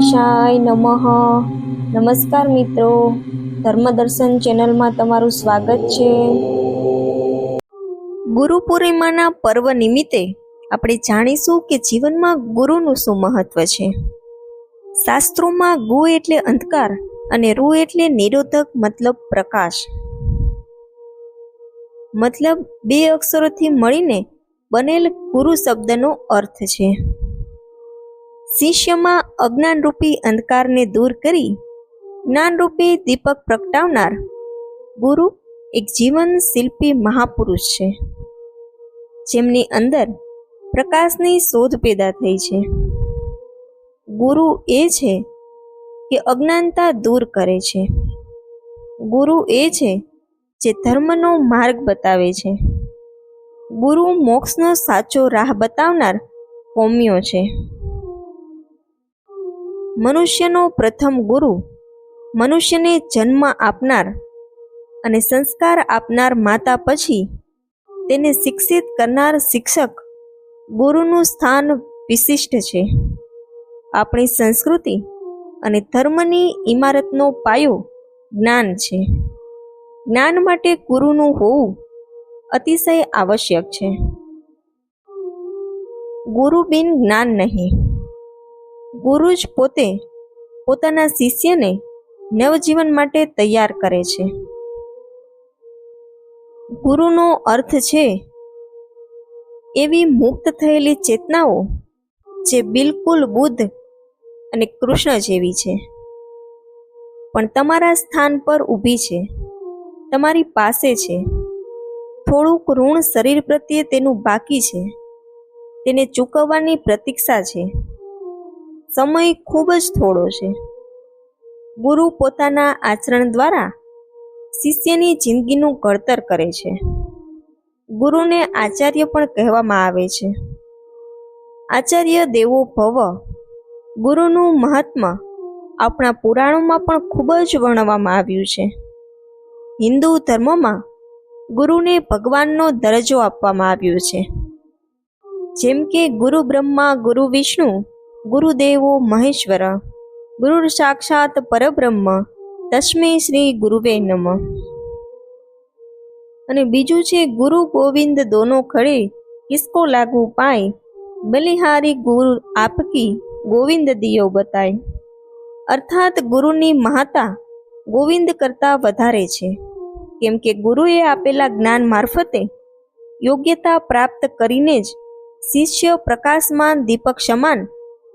ગણેશાય નમઃ. નમસ્કાર મિત્રો. ધર્મદર્શન ચેનલમાં તમારું સ્વાગત છે. ગુરુ પૂર્ણિમાના પર્વ નિમિત્તે આપણે જાણીશું કે જીવનમાં ગુરુનું શું મહત્વ છે. શાસ્ત્રોમાં ગુ એટલે અંધકાર અને રૂ એટલે નિરોધક મતલબ પ્રકાશ. મતલબ બે અક્ષરોથી મળીને બનેલ ગુરુ શબ્દનો અર્થ છે. શિષ્યમાં અજ્ઞાનરૂપી અંધકારને દૂર કરી જ્ઞાનરૂપી દીપક પ્રગટાવનાર ગુરુ એક જીવન શિલ્પી મહાપુરુષ છે. જેમની અંદર પ્રકાશની શોધ પેદા થઈ છે. ગુરુ એ છે કે અજ્ઞાનતા દૂર કરે છે. ગુરુ એ છે જે ધર્મનો માર્ગ બતાવે છે. ગુરુ મોક્ષનો સાચો રાહ બતાવનાર કોમ્યો છે. મનુષ્યનો પ્રથમ ગુરુ, મનુષ્યને જન્મ આપનાર અને સંસ્કાર આપનાર માતા પછી તેને શિક્ષિત કરનાર શિક્ષક ગુરુનું સ્થાન વિશિષ્ટ છે. આપણી સંસ્કૃતિ અને ધર્મની ઇમારતનો પાયો જ્ઞાન છે. જ્ઞાન માટે ગુરુનું હોવું અતિશય આવશ્યક છે. ગુરુ બિન જ્ઞાન નહીં. ગુરુ જ પોતે પોતાના શિષ્યને નવજીવન માટે તૈયાર કરે છે. ગુરુનો અર્થ છે એવી મુક્ત થયેલી ચેતનાઓ જે બિલકુલ બુદ્ધ અને કૃષ્ણ જેવી છે. પણ તમારા સ્થાન પર ઊભી છે, તમારી પાસે છે. થોડુંક ઋણ શરીર પ્રત્યે તેનું બાકી છે, તેને ચૂકવવાની પ્રતીક્ષા છે. સમય ખૂબ જ થોડો છે. ગુરુ પોતાના આચરણ દ્વારા શિષ્યની જિંદગીનું ઘડતર કરે છે. ગુરુને આચાર્ય પણ કહેવામાં આવે છે. આચાર્ય દેવો ભવ ગુરુનું મહાત્મ આપણા પુરાણોમાં પણ ખૂબ જ વર્ણવવામાં આવ્યું છે. હિન્દુ ધર્મમાં ગુરુને ભગવાનનો દરજ્જો આપવામાં આવ્યો છે. જેમ કે ગુરુ બ્રહ્મા ગુરુ વિષ્ણુ ગુરુદેવો મહેશ્વર. ગુરુ સાક્ષાત પરબ્રહ્મ. તસ્મે શ્રી ગુરુવે નમ. અને બીજું છે, ગુરુ ગોવિંદ દોનો ખડે કિસકો લાગુ પાય. બલિહારી ગુરુ આપકી ગોવિંદ દિયો બતાય. અર્થાત ગુરુની મહાતા ગોવિંદ કરતાં વધારે છે. કેમ કે ગુરુએ આપેલા જ્ઞાન મારફતે યોગ્યતા પ્રાપ્ત કરીને જ શિષ્ય પ્રકાશમાન દીપક સમાન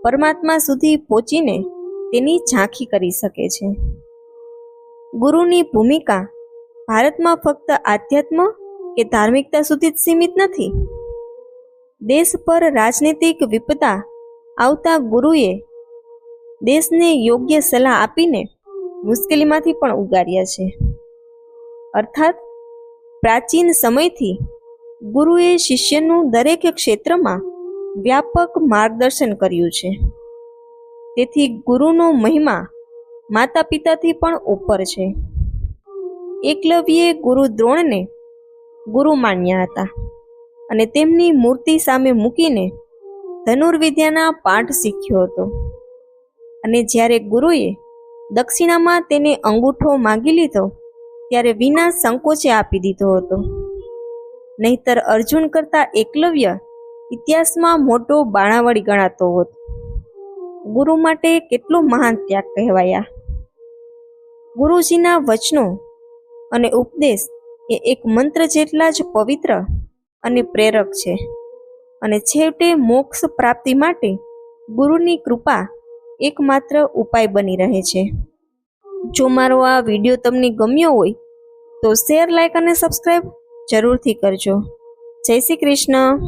પરમાત્મા સુધી પહોંચીને તેની ઝાંખી કરી શકે છે. ગુરુની ભૂમિકા ભારતમાં ફક્ત આધ્યાત્મ કે ધાર્મિકતા સુધી જ સીમિત નથી. દેશ પર રાજનીતિક વિપતા આવતા ગુરુએ દેશને યોગ્ય સલાહ આપીને મુશ્કેલીમાંથી પણ ઉગાર્યા છે. અર્થાત, પ્રાચીન સમયથી ગુરુએ શિષ્યનું દરેક ક્ષેત્રમાં વ્યાપક માર્ગદર્શન કર્યું છે. તેથી ગુરુનો મહિમા માતા પિતાથી પણ ઉપર છે. એકલવ્યે ગુરુ દ્રોણને ગુરુ માન્યા હતા અને તેમની મૂર્તિ સામે મૂકીને ધનુર્વિદ્યાના પાઠ શીખ્યો હતો. અને જ્યારે ગુરુએ દક્ષિણામાં તેને અંગૂઠો માગી લીધો, ત્યારે વિના સંકોચે આપી દીધો હતો. નહીતર અર્જુન કરતા એકલવ્ય ઇતિહાસમાં મોટો બાણાવળી ગણાતો હતો. ગુરુ માટે કેટલો મહાન ત્યાગ કહેવાયા. ગુરુજીના વચનો અને ઉપદેશ એ એક મંત્ર જેટલા જ પવિત્ર અને પ્રેરક છે. અને છેવટે મોક્ષ પ્રાપ્તિ માટે ગુરુની કૃપા એકમાત્ર ઉપાય બની રહે છે. જો મારો આ વીડિયો તમને ગમ્યો હોય, તો શેર લાઇક અને સબસ્ક્રાઈબ જરૂરથી કરજો. જય શ્રી કૃષ્ણ.